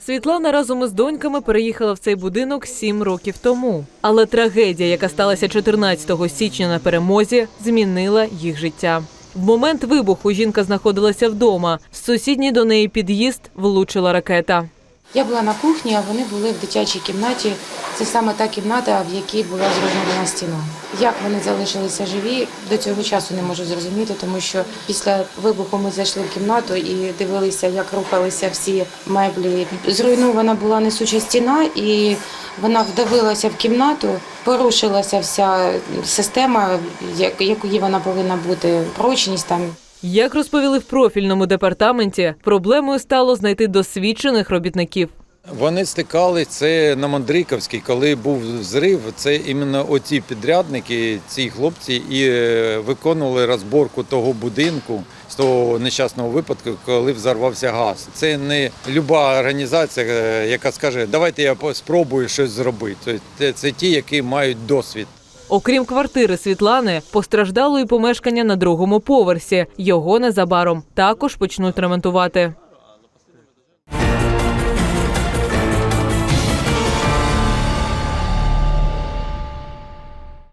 Світлана разом із доньками переїхала в цей будинок сім років тому. Але трагедія, яка сталася 14 січня на перемозі, змінила їх життя. В момент вибуху жінка знаходилася вдома. З сусідній до неї під'їзд влучила ракета. Я була на кухні, а вони були в дитячій кімнаті. Це саме та кімната, в якій була зруйнована стіна. Як вони залишилися живі, до цього часу не можу зрозуміти, тому що після вибуху ми зайшли в кімнату і дивилися, як рухалися всі меблі. Зруйнована була несуча стіна, і вона вдавилася в кімнату, порушилася вся система, як- якої вона повинна бути, прочність там. Як розповіли в профільному департаменті, проблемою стало знайти досвідчених робітників. Вони стикали це на Мандриківській, коли був зрив. Це іменно оці підрядники, ці хлопці, і е, виконували розборку того будинку з того нещасного випадку, коли взорвався газ. Це не люба організація, е, яка скаже, давайте я спробую щось зробити. Це ті, які мають досвід. Окрім квартири Світлани, постраждало і помешкання на другому поверсі. Його незабаром також почнуть ремонтувати.